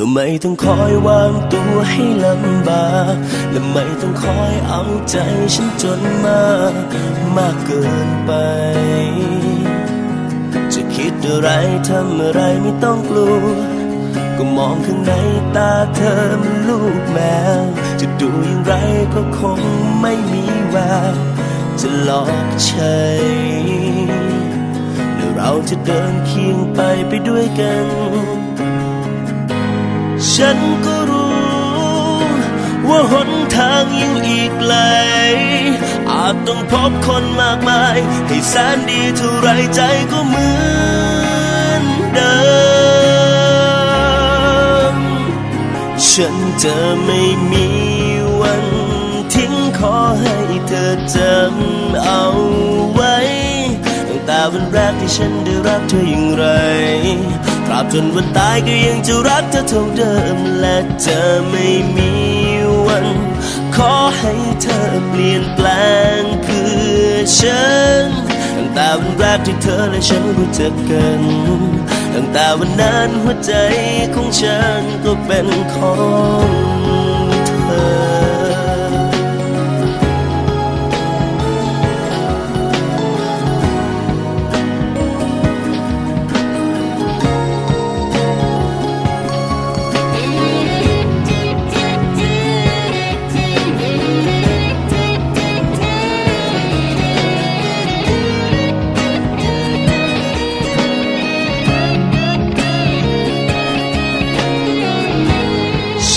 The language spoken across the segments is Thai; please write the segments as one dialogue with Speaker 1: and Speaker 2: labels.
Speaker 1: ธอไม่ต้องคอยวางตัวให้ลำบากและไม่ต้องคอยเอาใจฉันจนมากมากเกินไป จะคิดอะไรทำอะไรไม่ต้องกลัว ก็มองข้างในตาเธอมันลูกแมว จะดูอย่างไรก็คงไม่มีแววจะหลอกใช้และเราจะเดินเคียงไปไปด้วยกัน ฉันก็รู้ ว่าหนทางยังอีกไกล อาจต้องพบคนมากมาย ให้แสนดีเท่าไรใจก็เหมือนเดิม ฉันจะไม่มีวันทิ้งขอให้เธอจำเอา ว้ตั้งแต่วันแรกที่ฉันได้รักเธออย่างไรตราบจนวันตายก็ยังจะรักเธอเท่าเดิม และจะไม่มีวัน ขอให้เธอเปลี่ยนแปลงคือฉัน ตั้งแต่วันแรกที่เธอและฉันรู้จักกัน ตั้งแต่วันนั้นหัวใจของฉันก็เป็นของ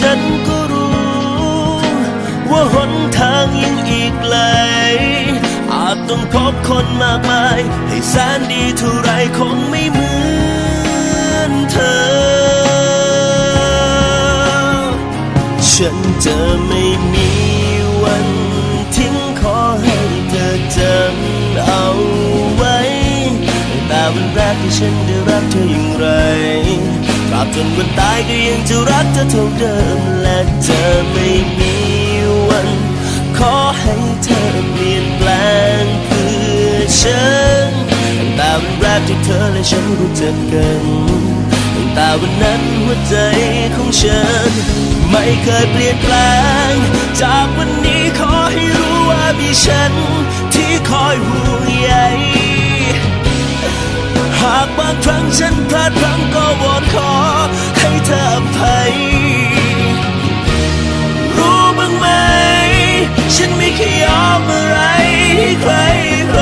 Speaker 1: ฉันก็รู้ ว่าหนทางยังอีกไกล อาจต้องพบคนมากมาย ให้แสนดีเท่าไรคงไม่เหมือนเธอ ฉันจะไม่มีวันทิ้งขอให้เธอจำเอาไว้แต่วันแรกที่ฉันได้รักเธออย่างไร ตราบจนวันตายก็ยังจะรักเธอเท่าเดิม และจะไม่มีวัน ขอให้เธอเปลี่ยนแปลงคือฉันตั้งแต่วันแรกที่เธอและฉันรู้จักกันตั้งแต่วันนั้นหัวใจของฉัน ไม่เคยเปลี่ยนแปลง จากวันนี้ขอให้รู้ว่ามีฉันที่คอยห่วง ฉันพลาดพลั้งก็วอนขอให้เธออภัย รู้บ้างไหม ฉันไม่เคยยอมอะไรให้ใครใคร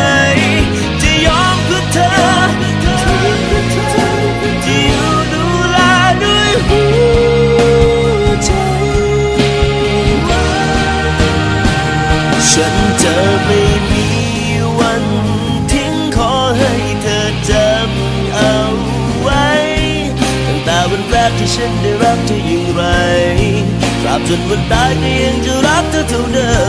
Speaker 1: จะยอมเพื่อเธอที่อยู่ดูแลด้วยหัวใจ ฉันจะ วันแรกที่ฉันได้รักเธออย่างไรตราบจนวันตายก็ยังจะรักเธอเท่าเดิม